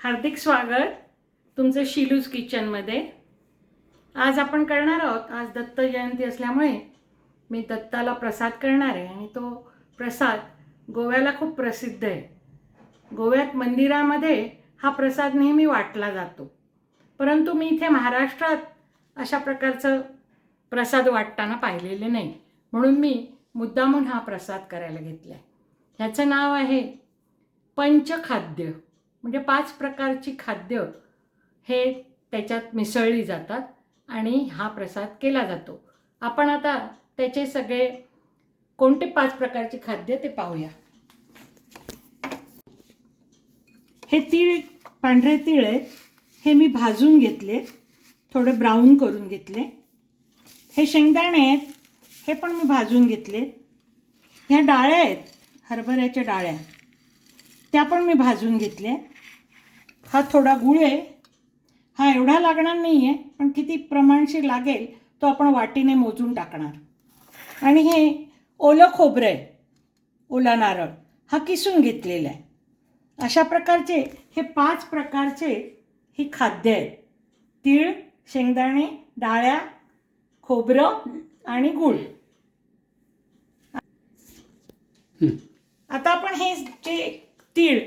हार्दिक स्वागत तुमचं शिलूज किचनमध्ये आज आपण करणार आहोत आज दत्त जयंती असल्यामुळे मी दत्ताला प्रसाद करणार आहे आणि तो प्रसाद गोव्याला खूप प्रसिद्ध आहे. गोव्यात मंदिरामध्ये हा प्रसाद नेहमी वाटला जातो. परंतु मी इथे महाराष्ट्रात अशा प्रकारचं प्रसाद वाटताना पाहिलेले नाही. म्हणून मी मुद्दामून हा प्रसाद करायला घेतला आहे ह्याचं नाव आहे पंचखाद्य. म्हणजे पाच प्रकारची खाद्य हे त्याच्यात मिसळली जातात आणि हा प्रसाद केला जातो. आपण आता त्याचे सगळे कोणते पाच प्रकारची खाद्य ते पाहूया. हे तीळ पांढरे तीळ आहेत. हे मी भाजून घेतले. थोडे ब्राऊन करून घेतले. हे शेंगदाणे आहेत. हे पण मी भाजून घेतले ह्या डाळ्या आहेत. हरभऱ्याच्या डाळ्या. त्या पण मी भाजून घेतल्या. हा थोडा गुळ आहे. हा एवढा लागणार नाही आहे पण किती प्रमाणशीर लागेल तो आपण वाटीने मोजून टाकणार. आणि हे ओलं खोबरं आहे ओला नारळ हा किसून घेतलेला आहे. अशा प्रकारचे हे पाच प्रकारचे ही खाद्य आहेत. तीळ शेंगदाणे डाळ्या खोबरं आणि गूळ. आता आपण हे जे तीळ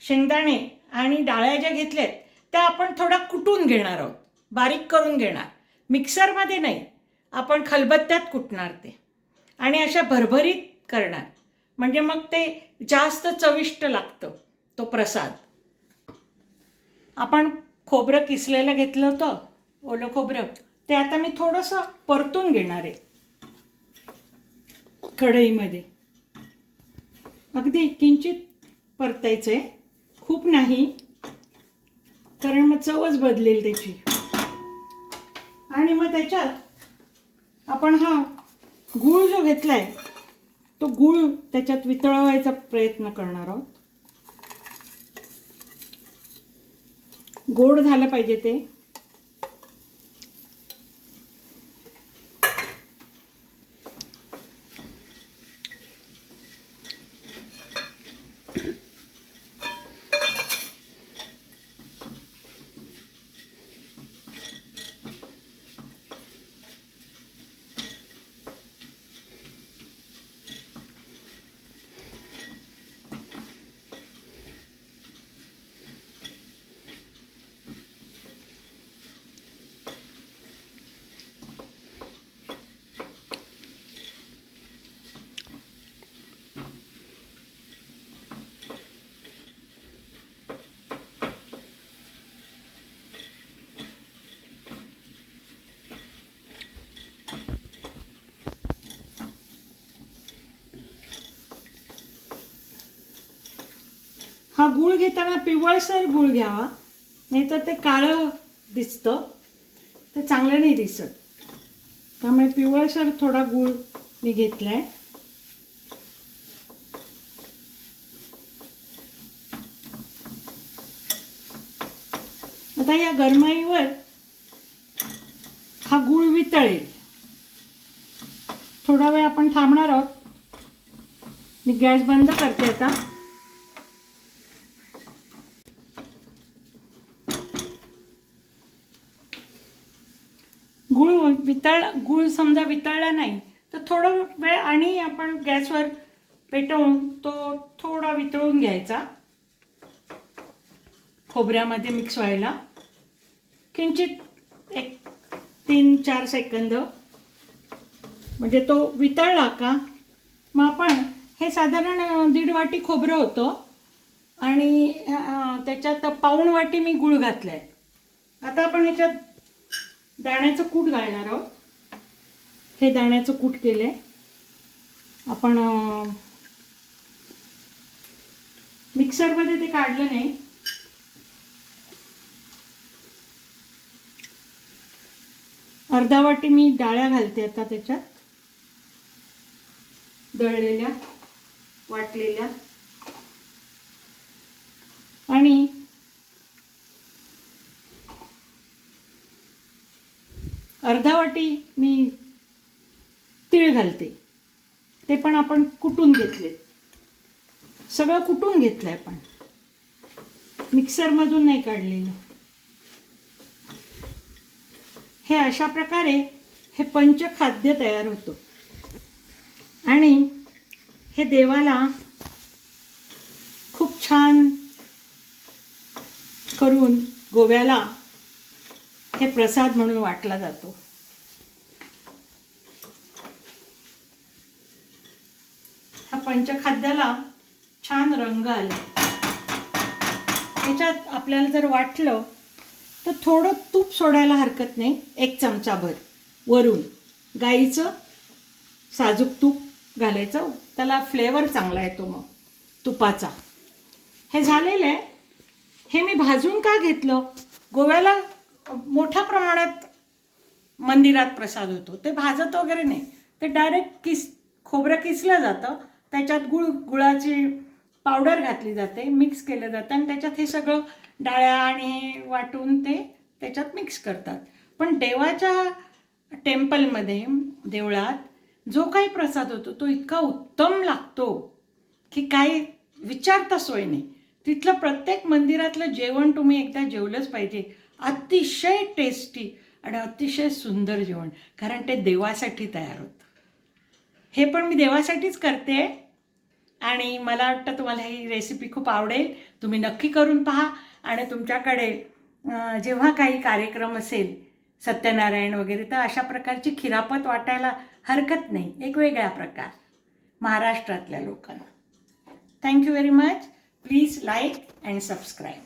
शेंगदाणे आणि डाळ्या ज्या घेतल्यात त्या आपण थोडा कुटून घेणार आहोत. बारीक करून घेणार. मिक्सरमध्ये नाही आपण खलबत्त्यात कुटणार ते. आणि अशा भरभरीत करणार. म्हणजे मग ते जास्त चविष्ट लागतं तो प्रसाद. आपण खोबरं किसलेलं घेतलं होतं ओलं खोबरं ते आता मी थोडंसं परतून घेणार आहे. कढईमध्ये. अगदी किंचित परतायचं. आहे खूप नाही कारण मग चवच बदलेल त्याची. आणि मग त्याच्यात आपण हा गूळ जो घेतलाय तो गूळ त्याच्यात वितळवायचा प्रयत्न करणार आहोत. गोड झालं पाहिजे ते. हा गूळ घेताना पिवळसर गूळ घ्यावा. नाहीतर ते काळं दिसतं. ते चांगलं नाही दिसत. त्यामुळे पिवळसर थोडा गूळ मी घेतलाय. आता या गरमाईवर हा गूळ वितळेल. थोडा वेळ आपण थांबणार आहोत. मी गॅस बंद करते आता. गुळ वितळ गुळ समजा वितळला नाही तर थोडं वेळ आणि आपण गॅसवर पेटवून तो थोडा वितळून घ्यायचा. खोबऱ्यामध्ये मिक्स व्हायला. किंचित एक तीन चार सेकंद. म्हणजे तो वितळला का? मग आपण हे साधारण दीड वाटी खोबरं होतं. आणि त्याच्यात पाऊण वाटी मी गुळ घातलाय. आता आपण ह्याच्यात दाण्याचं कूट घालणार आहोत. हे दाण्याचं कूट केलंय. आपण मिक्सरमध्ये ते काढलं नाही. अर्धा वाटी मी डाळ्या घालते आता त्याच्यात. दळलेल्या वाटलेल्या आणि अर्धा वाटी मी तीळ घालते. ते पण आपण कुटून घेतले. सगळं कुटून घेतलंय आपण. मिक्सरमधून नाही काढलेलं. हे अशा प्रकारे हे पंचखाद्य तयार होतं. आणि हे देवाला खूप छान करून गोव्याला हे प्रसाद म्हणून वाटला जातो. पंचखाद्याला छान रंग आले. त्याच्यात आपल्याला जर वाटलं तर थोडं तूप सोडायला हरकत नाही. एक चमचाभर. वरून गाईचं साजूक तूप घालायचं. त्याला फ्लेवर चांगला येतो मग तुपाचा. हे झालेलं आहे. हे मी भाजून का घेतलं? गोव्याला मोठ्या प्रमाणात मंदिरात प्रसाद होतो. ते भाजत वगैरे नाही. ते डायरेक्ट किस खोबरं किसलं जातं. त्याच्यात गुळ गुळाची पावडर घातली जाते मिक्स केलं जातं आणि त्याच्यात हे सगळं डाळ्या आणि वाटून ते त्याच्यात मिक्स करतात. पण देवाच्या टेम्पलमध्ये देवळात जो काही प्रसाद होतो तो इतका उत्तम लागतो की काही विचारता सोय नाही. तिथलं प्रत्येक मंदिरातलं जेवण तुम्ही एकदा जेवलंच पाहिजे. अतिशय टेस्टी आणि अतिशय सुंदर जेवण कारण ते देवासाठी तयार होतं. हे पण मी देवासाठीच करते. आणि मला वाटतं तुम्हाला ही रेसिपी खूप आवडेल. तुम्ही नक्की करून पहा. आणि तुमच्याकडे जेव्हा काही कार्यक्रम असेल सत्यनारायण वगैरे तर अशा प्रकारची खिरापत वाटायला हरकत नाही. एक वेगळा प्रकार. महाराष्ट्रातल्या लोकांना. Thank you very much please like and subscribe